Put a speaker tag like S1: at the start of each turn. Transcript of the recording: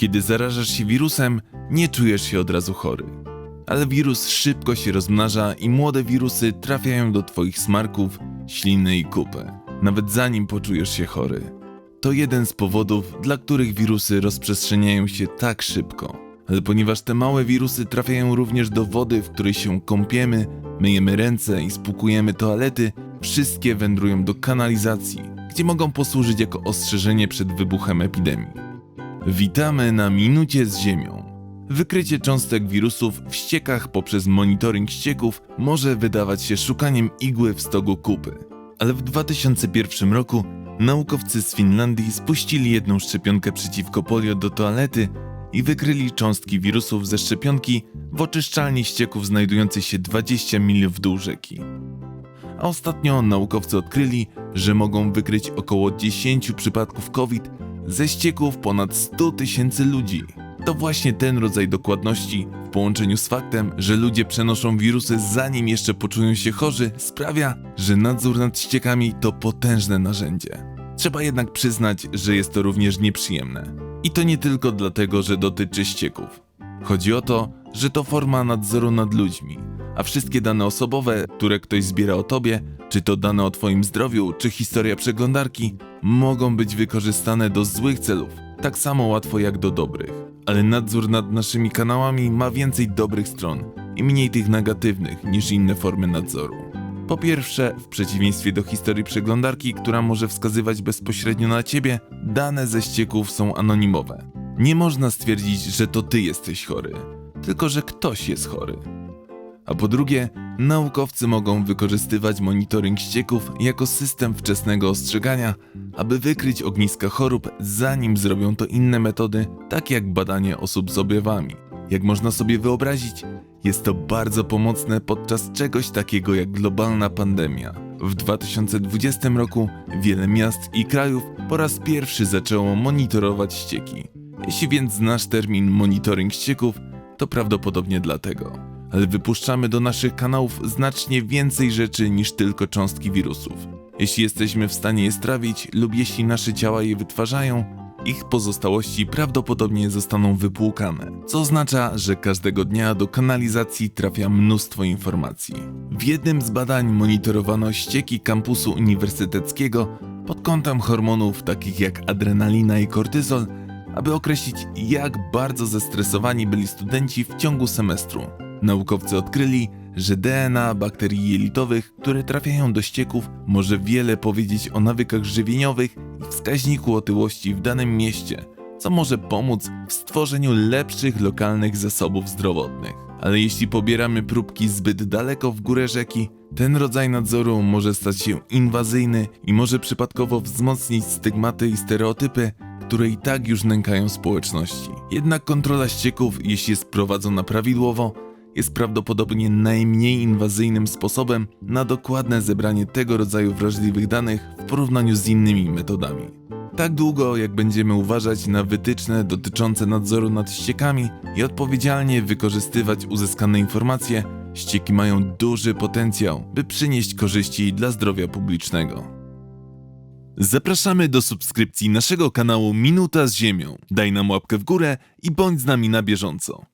S1: Kiedy zarażasz się wirusem, nie czujesz się od razu chory. Ale wirus szybko się rozmnaża i młode wirusy trafiają do twoich smarków, śliny i kupę, nawet zanim poczujesz się chory. To jeden z powodów, dla których wirusy rozprzestrzeniają się tak szybko. Ale ponieważ te małe wirusy trafiają również do wody, w której się kąpiemy, myjemy ręce i spłukujemy toalety, wszystkie wędrują do kanalizacji, gdzie mogą posłużyć jako ostrzeżenie przed wybuchem epidemii. Witamy na Minucie z Ziemią. Wykrycie cząstek wirusów w ściekach poprzez monitoring ścieków może wydawać się szukaniem igły w stogu kupy. Ale w 2001 roku naukowcy z Finlandii spuścili jedną szczepionkę przeciwko polio do toalety i wykryli cząstki wirusów ze szczepionki w oczyszczalni ścieków znajdującej się 20 mil w dół rzeki. A ostatnio naukowcy odkryli, że mogą wykryć około 10 przypadków COVID ze ścieków ponad 100 tysięcy ludzi. To właśnie ten rodzaj dokładności w połączeniu z faktem, że ludzie przenoszą wirusy zanim jeszcze poczują się chorzy, sprawia, że nadzór nad ściekami to potężne narzędzie. Trzeba jednak przyznać, że jest to również nieprzyjemne. I to nie tylko dlatego, że dotyczy ścieków. Chodzi o to, że to forma nadzoru nad ludźmi, a wszystkie dane osobowe, które ktoś zbiera o tobie, czy to dane o twoim zdrowiu, czy historia przeglądarki, mogą być wykorzystane do złych celów, tak samo łatwo jak do dobrych. Ale nadzór nad naszymi kanałami ma więcej dobrych stron i mniej tych negatywnych niż inne formy nadzoru. Po pierwsze, w przeciwieństwie do historii przeglądarki, która może wskazywać bezpośrednio na ciebie, dane ze ścieków są anonimowe. Nie można stwierdzić, że to ty jesteś chory, tylko że ktoś jest chory. A po drugie, naukowcy mogą wykorzystywać monitoring ścieków jako system wczesnego ostrzegania, aby wykryć ogniska chorób, zanim zrobią to inne metody, takie jak badanie osób z objawami. Jak można sobie wyobrazić, jest to bardzo pomocne podczas czegoś takiego jak globalna pandemia. W 2020 roku wiele miast i krajów po raz pierwszy zaczęło monitorować ścieki. Jeśli więc znasz termin monitoring ścieków, to prawdopodobnie dlatego. Ale wypuszczamy do naszych kanałów znacznie więcej rzeczy niż tylko cząstki wirusów. Jeśli jesteśmy w stanie je strawić lub jeśli nasze ciała je wytwarzają, ich pozostałości prawdopodobnie zostaną wypłukane, co oznacza, że każdego dnia do kanalizacji trafia mnóstwo informacji. W jednym z badań monitorowano ścieki kampusu uniwersyteckiego pod kątem hormonów takich jak adrenalina i kortyzol, aby określić jak bardzo zestresowani byli studenci w ciągu semestru. Naukowcy odkryli, że DNA bakterii jelitowych, które trafiają do ścieków, może wiele powiedzieć o nawykach żywieniowych i wskaźniku otyłości w danym mieście, co może pomóc w stworzeniu lepszych lokalnych zasobów zdrowotnych. Ale jeśli pobieramy próbki zbyt daleko w górę rzeki, ten rodzaj nadzoru może stać się inwazyjny i może przypadkowo wzmocnić stygmaty i stereotypy, które i tak już nękają społeczności. Jednak kontrola ścieków, jeśli jest prowadzona prawidłowo, jest prawdopodobnie najmniej inwazyjnym sposobem na dokładne zebranie tego rodzaju wrażliwych danych w porównaniu z innymi metodami. Tak długo, jak będziemy uważać na wytyczne dotyczące nadzoru nad ściekami i odpowiedzialnie wykorzystywać uzyskane informacje, ścieki mają duży potencjał, by przynieść korzyści dla zdrowia publicznego. Zapraszamy do subskrypcji naszego kanału Minuta z Ziemią. Daj nam łapkę w górę i bądź z nami na bieżąco.